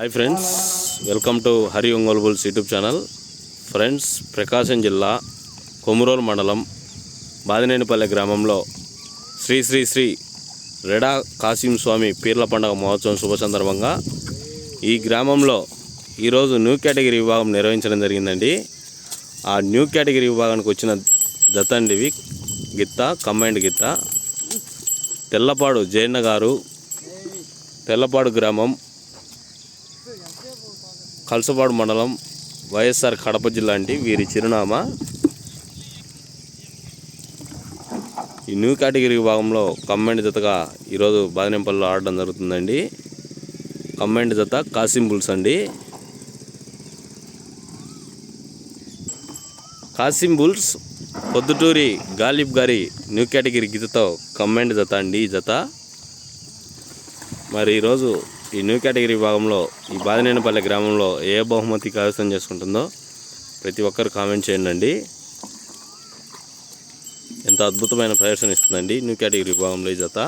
Hi friends welcome to Hari Ongole bulls YouTube channel friends Prakasam జిల్లా కొమురోలు మండలం బాదినేనిపల్లె గ్రామంలో శ్రీ శ్రీ శ్రీ రెడా కాసిం స్వామి పీర్ల పండుగ మహోత్సవం శుభ సందర్భంగా ఈ గ్రామంలో ఈరోజు న్యూ కేటగిరీ విభాగం నిర్వహించడం జరిగిందండి. ఆ న్యూ కేటగిరీ విభాగానికి వచ్చిన జత గిత్త కంబైండ్ గిత్త. తెల్లపాడు జయన్న గారు తెల్లపాడు గ్రామం కలసపాడు మండలం వైఎస్ఆర్ కడప జిల్లా అండి. వీరి చిరునామా ఈ న్యూ కేటగిరీ విభాగంలో కంబైండ్ జతగా ఈరోజు బాదినేపల్లిలో ఆడడం జరుగుతుందండి. కంబైండ్ జత కాసిం బుల్స్ అండి. కాసిం బుల్స్ పొద్దుటూరి గాలిబ్ గారి న్యూ కేటగిరీ గీతతో కంబైండ్ జత అండి ఈ జత. మరి ఈరోజు ఈ న్యూ కేటగిరీ విభాగంలో ఈ బాదినేనిపల్లె గ్రామంలో ఏ బహుమతి కైవసం చేసుకుంటుందో ప్రతి ఒక్కరు కామెంట్ చేయండి అండి ఎంత అద్భుతమైన ప్రదర్శన ఇస్తుందండి. న్యూ కేటగిరీ విభాగంలో ఈ జత.